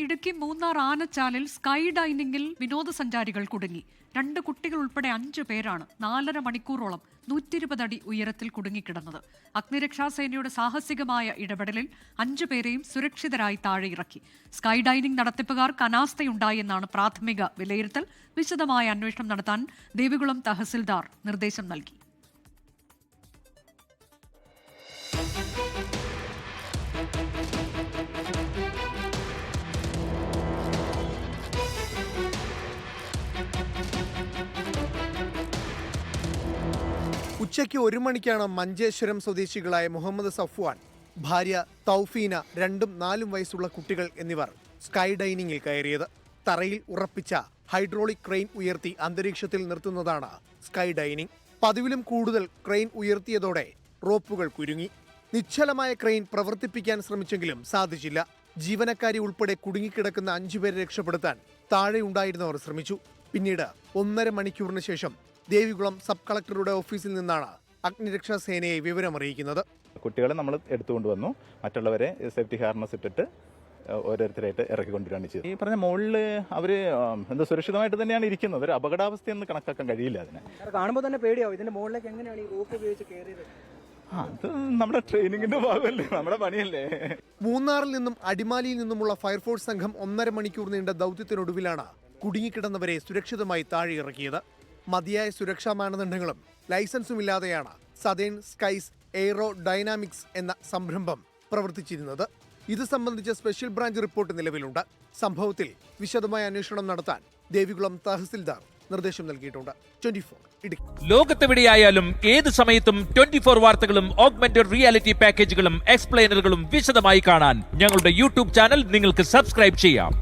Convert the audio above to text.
ഇടുക്കി മൂന്നാർ ആനച്ചാലിൽ സ്കൈ ഡൈനിങ്ങിൽ വിനോദസഞ്ചാരികൾ കുടുങ്ങി. രണ്ട് കുട്ടികൾ ഉൾപ്പെടെ അഞ്ചു പേരാണ് നാലര മണിക്കൂറോളം നൂറ്റിരുപത് അടി ഉയരത്തിൽ കുടുങ്ങിക്കിടന്നത്. അഗ്നിരക്ഷാസേനയുടെ സാഹസികമായ ഇടപെടലിൽ അഞ്ചു പേരെയും സുരക്ഷിതരായി താഴെ ഇറക്കി സ്കൈ ഡൈനിങ് നടത്തിപ്പുകാർക്ക് അനാസ്ഥയുണ്ടായെന്നാണ് പ്രാഥമിക വിലയിരുത്തൽ. വിശദമായ അന്വേഷണം നടത്താൻ ദേവികുളം തഹസിൽദാർ നിർദ്ദേശം നൽകി. ഉച്ചയ്ക്ക് ഒരു മണിക്കാണ് മഞ്ചേശ്വരം സ്വദേശികളായ മുഹമ്മദ് സഫ്വാൻ ഭാര്യ തൗഫീന രണ്ടും നാലും വയസ്സുള്ള കുട്ടികൾ എന്നിവർ സ്കൈ ഡൈനിങ്ങിൽ കയറിയത്. തറയിൽ ഉറപ്പിച്ച ഹൈഡ്രോളിക് ക്രെയിൻ ഉയർത്തി അന്തരീക്ഷത്തിൽ നിർത്തുന്നതാണ് സ്കൈ ഡൈനിങ്. പതിവിലും കൂടുതൽ ക്രെയിൻ ഉയർത്തിയതോടെ റോപ്പുകൾ കുരുങ്ങി. നിശ്ചലമായ ക്രെയിൻ പ്രവർത്തിപ്പിക്കാൻ ശ്രമിച്ചെങ്കിലും സാധിച്ചില്ല. ജീവനക്കാരി ഉൾപ്പെടെ കുടുങ്ങിക്കിടക്കുന്ന അഞ്ചുപേരെ രക്ഷപ്പെടുത്താൻ താഴെ ഉണ്ടായിരുന്നവർ ശ്രമിച്ചു. പിന്നീട് ഒന്നര മണിക്കൂറിന് ശേഷം ദേവികുളം സബ് കളക്ടറുടെ ഓഫീസിൽ നിന്നാണ് അഗ്നിരക്ഷാ സേനയെ വിവരമറിയിക്കുന്നത്. കുട്ടികളെ നമ്മൾ എടുത്തുകൊണ്ട് വന്നു മറ്റുള്ളവരെ സേഫ്റ്റി ഹാർനസ് ഇട്ടിട്ട് ഓരോരുത്തരായിട്ട് ഇറക്കിക്കൊണ്ടിരിക്കുകയാണ് ചെയ്തത്. ഈ പറഞ്ഞ മുകളിൽ അവർ എന്താ സുരക്ഷിതമായിട്ട് തന്നെയാണ് ഇരിക്കുന്നത്. ഒരു അപകടാവസ്ഥയെന്ന് കണക്കാക്കാൻ കഴിയില്ല അതിനെ. അത് കാണുമ്പോൾ തന്നെ പേടിയാവും. ഇതിന്റെ മുകളിലേക്ക് എങ്ങനെയാണ് ഈ റോപ്പ് ഉപയോഗിച്ച് കയറിയത് അത് നമ്മുടെ ട്രെയിനിങ്ങിന്റെ ഭാഗമല്ലേ. നമ്മുടെ പണിയല്ലേ. മൂന്നാറിൽ നിന്നും അടിമാലിയിൽ നിന്നുമുള്ള ഫയർഫോഴ്സ് സംഘം ഒന്നര മണിക്കൂർ നീണ്ട ദൗത്യത്തിനൊടുവിലാണ് കുടുങ്ങിക്കിടന്നവരെ സുരക്ഷിതമായി താഴെ ഇറക്കിയത്. മതിയായ സുരക്ഷാ മാനദണ്ഡങ്ങളും ലൈസൻസും ഇല്ലാതെയാണ് സതേൺ സ്കൈസ് എയ്റോ ഡൈനാമിക്സ് എന്ന സംരംഭം പ്രവർത്തിച്ചിരുന്നത്. ഇത് സംബന്ധിച്ച സ്പെഷ്യൽ ബ്രാഞ്ച് റിപ്പോർട്ട് നിലവിലുണ്ട്. സംഭവത്തിൽ വിശദമായ അന്വേഷണം നടത്താൻ ദേവികുളം തഹസിൽദാർ നിർദ്ദേശം നൽകിയിട്ടുണ്ട്. ട്വന്റി ഫോർ ലോകത്തെവിടെയായാലും ഏത് സമയത്തും ട്വന്റി ഫോർ വാർത്തകളും ഓഗ്മെന്റഡ് റിയാലിറ്റി പാക്കേജുകളും എക്സ്പ്ലെയിനറുകളും വിശദമായി കാണാൻ ഞങ്ങളുടെ യൂട്യൂബ് ചാനൽ നിങ്ങൾക്ക് സബ്സ്ക്രൈബ് ചെയ്യാം.